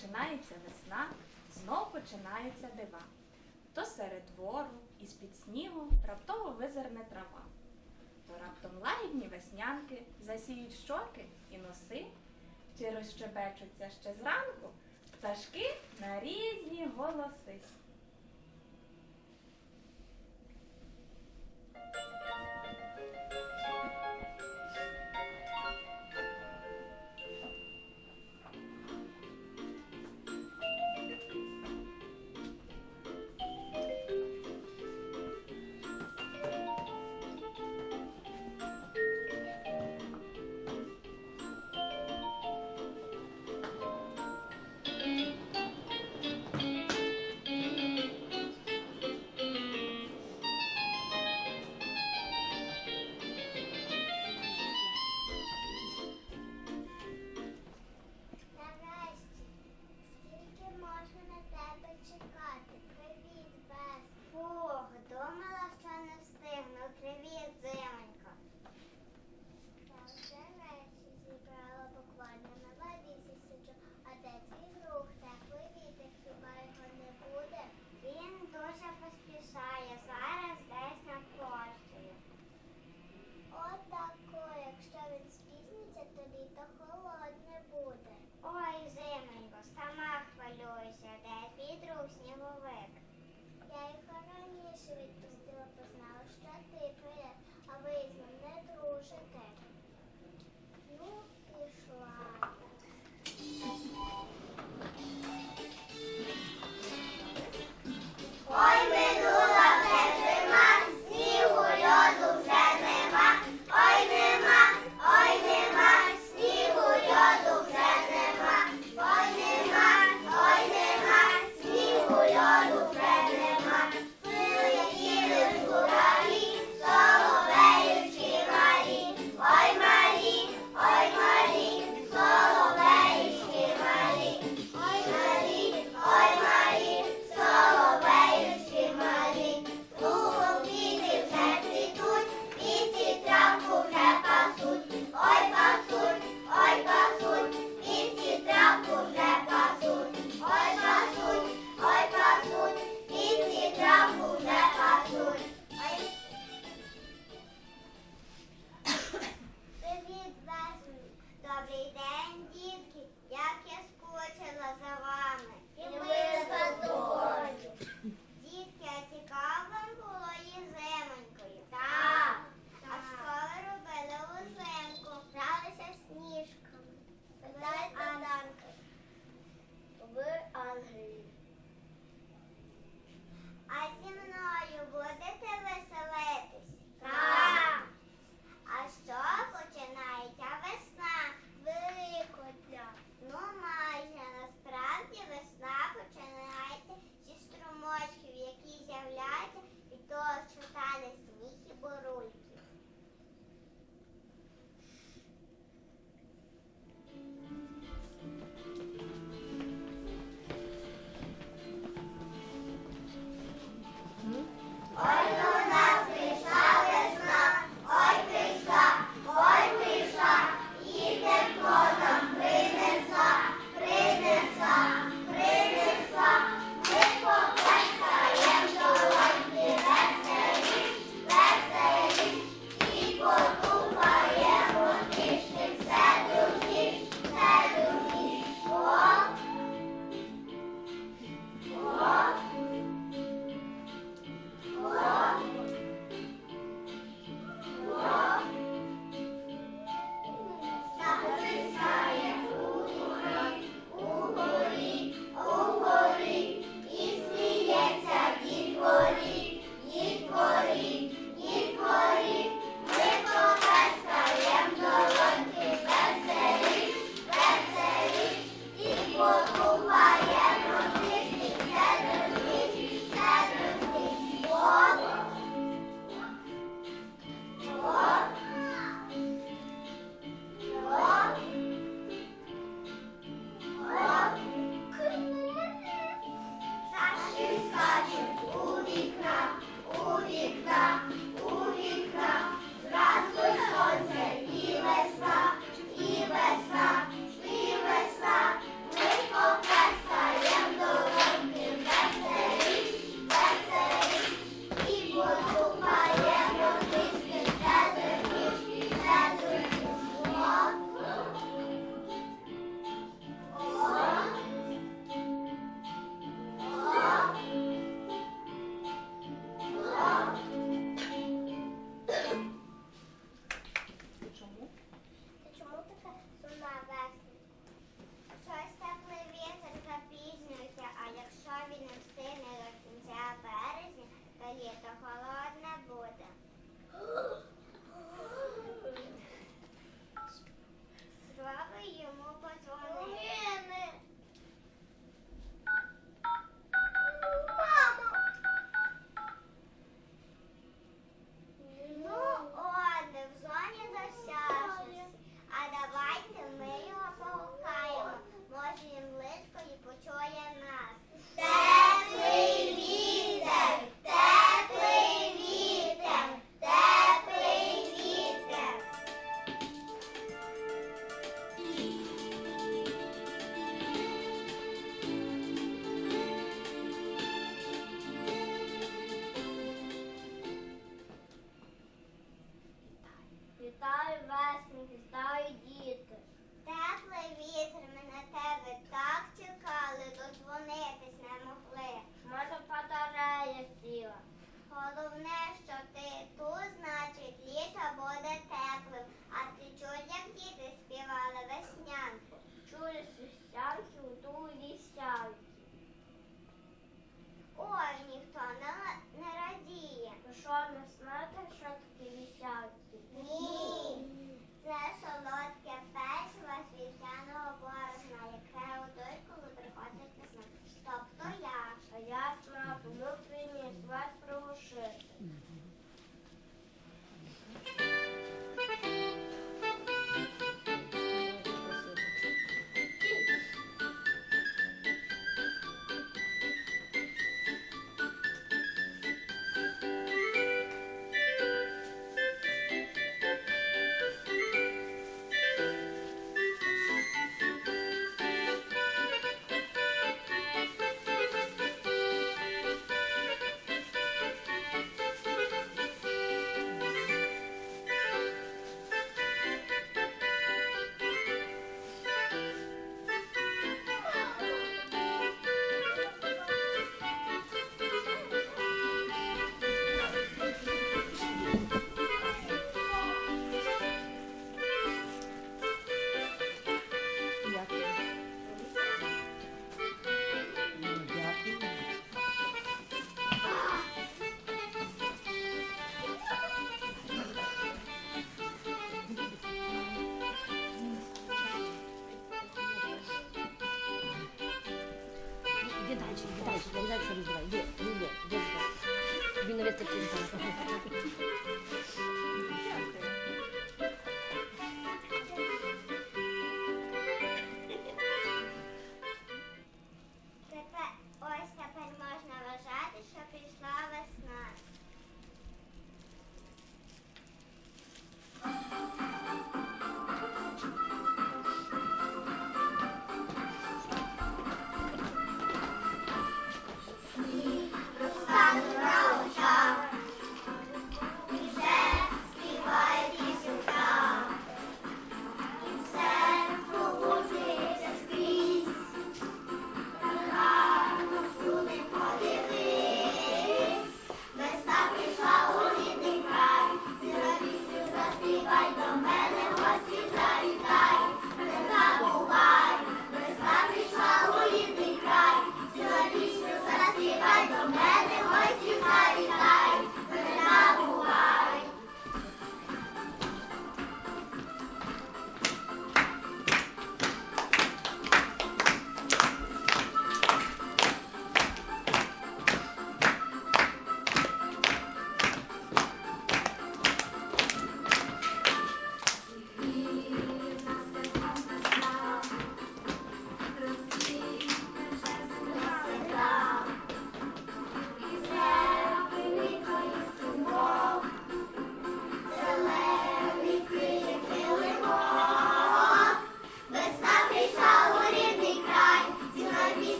починається весна, знов починається дива. То серед двору, із під снігу раптово визерне трава. То раптом лагідні веснянки засіють щоки і носи, чи розчебечуться ще зранку пташки на різні голоси.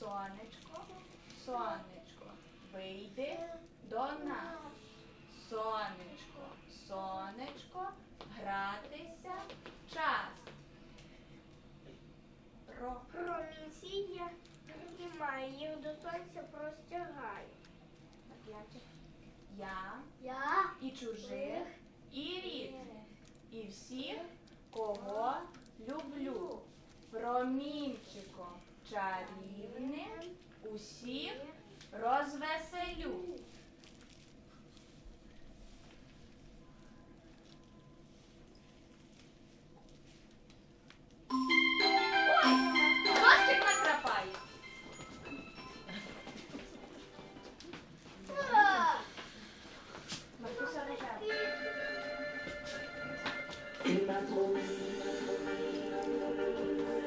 Сонечко, сонечко, вийди до нас. Сонечко, сонечко, гратися час. Про. Промінція піднімає, їх до сонця простягає. Я, Я і чужих, і рідних, і всіх, кого люблю. Промінчиком чарівних усіх розвеселю. Thank you.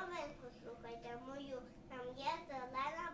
Соловейку слухайте мою, там є зелена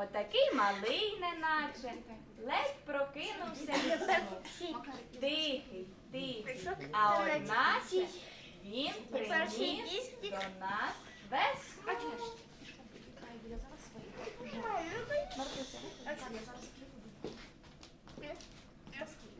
Отакий малий, неначе, ледь прокинувся. Тихий, тихий. А одначе він приніс до нас весну.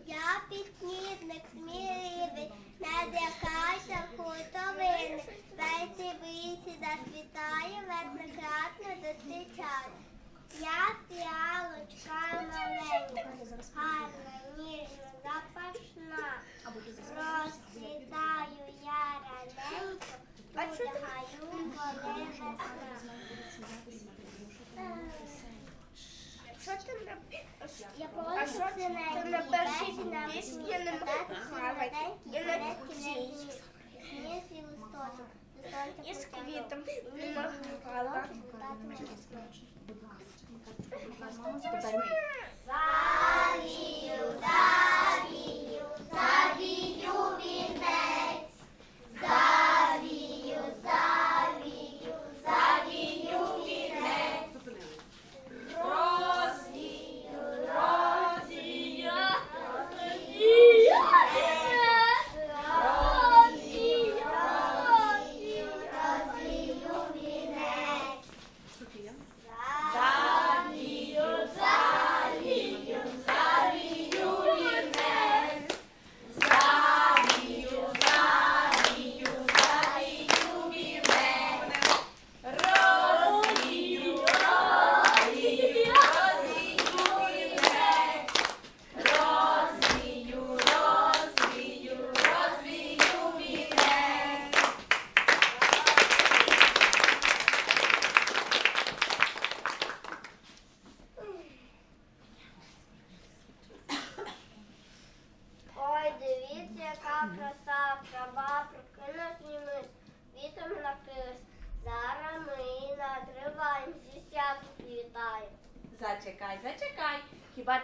Я підкнітник сміливий, не надихайся хутовини, Весь висі засвітає, весь прекрасно зустрічає. Я фіалочка маленька, гарна, ніжна, запашна. Розцвітаю я раненько, полягаю, коли весна. На Я А що ти на першій пісні не махала? І на цій. Сніг і листочок. І з квітом не махала. Завію,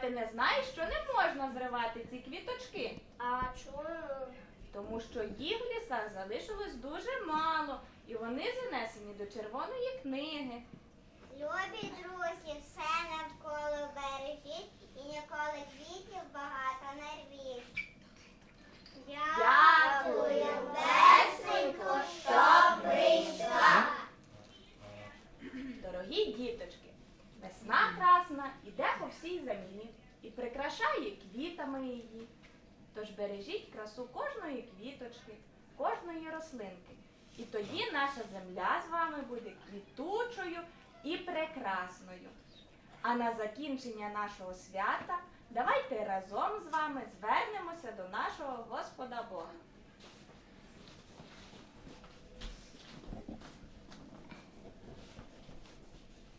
ти не знаєш, що не можна зривати ці квіточки? А чому? Тому що їх в лісах залишилось дуже мало, і вони занесені до червоної книги. Любі друзі, все навколо бережіть і ніколи квітів багато не рвіть. Квітами її. Тож бережіть красу кожної квіточки, кожної рослинки. І тоді наша земля з вами буде квітучою і прекрасною. А на закінчення нашого свята давайте разом з вами звернемося до нашого Господа Бога.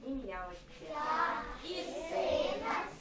Ім'я Отця і Сина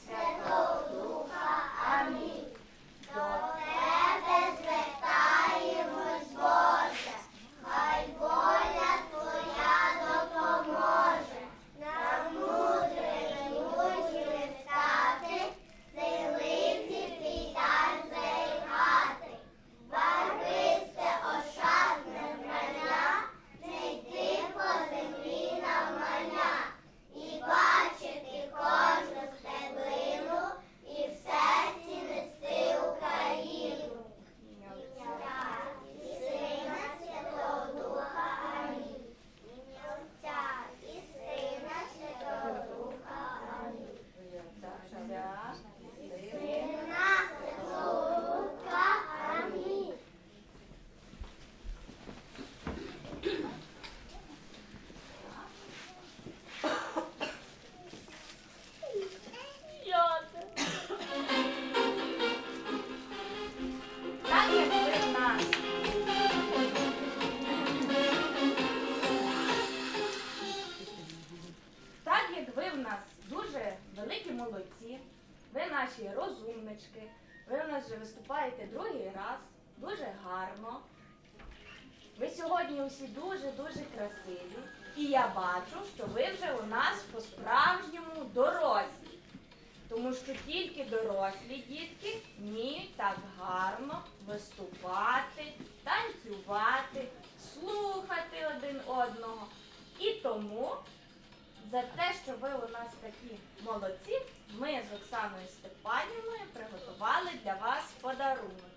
усі дуже-дуже красиві. І я бачу, що ви вже у нас по-справжньому дорослі. Тому що тільки дорослі дітки вміють так гарно виступати, танцювати, слухати один одного. І тому за те, що ви у нас такі молодці, ми з Оксаною Степанівною приготували для вас подарунок.